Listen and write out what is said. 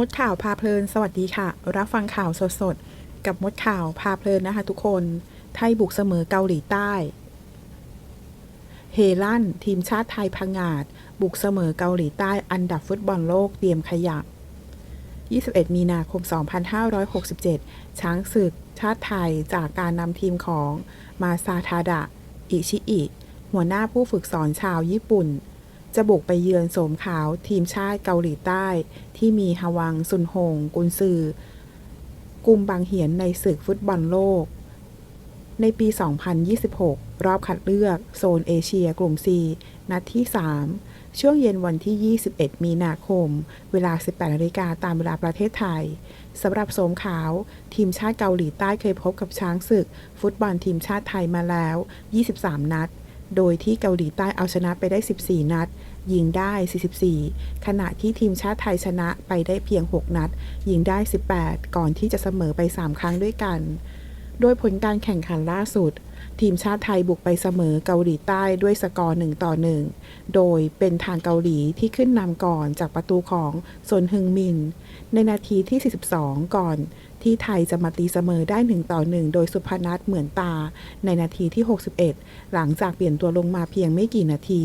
มดข่าวพาเพลิน สวัสดีค่ะ รับฟังข่าวสดๆ กับมดข่าวพาเพลินนะคะทุกคน ไทยบุกเสมอเกาหลีใต้ เฮลั่น ทีมชาติไทยพังงาด บุกเสมอเกาหลีใต้อันดับฟุตบอลโลกเตรียมขยับ 21 มีนาคม 2567 ช้างศึกชาติไทยจากการนำทีมของมาซาทาดะ อิชิอิ หัวหน้าผู้ฝึกสอนชาวญี่ปุ่น จะบุกไปเยือนโสมขาวทีมชาติเกาหลีใต้ ที่มีฮวังซุนฮงกุนซือ กุมบางเหียนในศึกฟุตบอลโลก ในปี 2026 รอบคัดเลือกโซนเอเชียกลุ่ม C นัดที่ 3 ช่วงเย็นวันที่ 21 มีนาคม เวลา 18นาฬิกาตามเวลาประเทศไทยสำหรับโสมขาว ทีมชาติเกาหลีใต้เคยพบกับช้างศึก ฟุตบอลทีมชาติไทยมาแล้ว 23 นัด โดยที่เกาหลีใต้เอาชนะไปได้ 14 นัด ยิงได้ 44 ขณะที่ทีมชาติไทยชนะไปได้เพียง 6 นัด ยิงได้ 18 ก่อนที่จะเสมอไป 3 ครั้งด้วยกัน โดยผลการแข่งขันล่าสุด ทีมชาติไทยบุกไปเสมอเกาหลีใต้ด้วยสกอร์1ต่อ 1 โดยเป็นทางเกาหลีที่ขึ้นนำก่อนจากประตูของซนฮึงมิน ในนาทีที่ 42 ก่อนที่ไทยจะมาตีเสมอได้ 1 ต่อ 1 โดยสุพนัทเหมือนตา ในนาทีที่ 61 หลังจากเปลี่ยนตัวลงมาเพียงไม่กี่นาที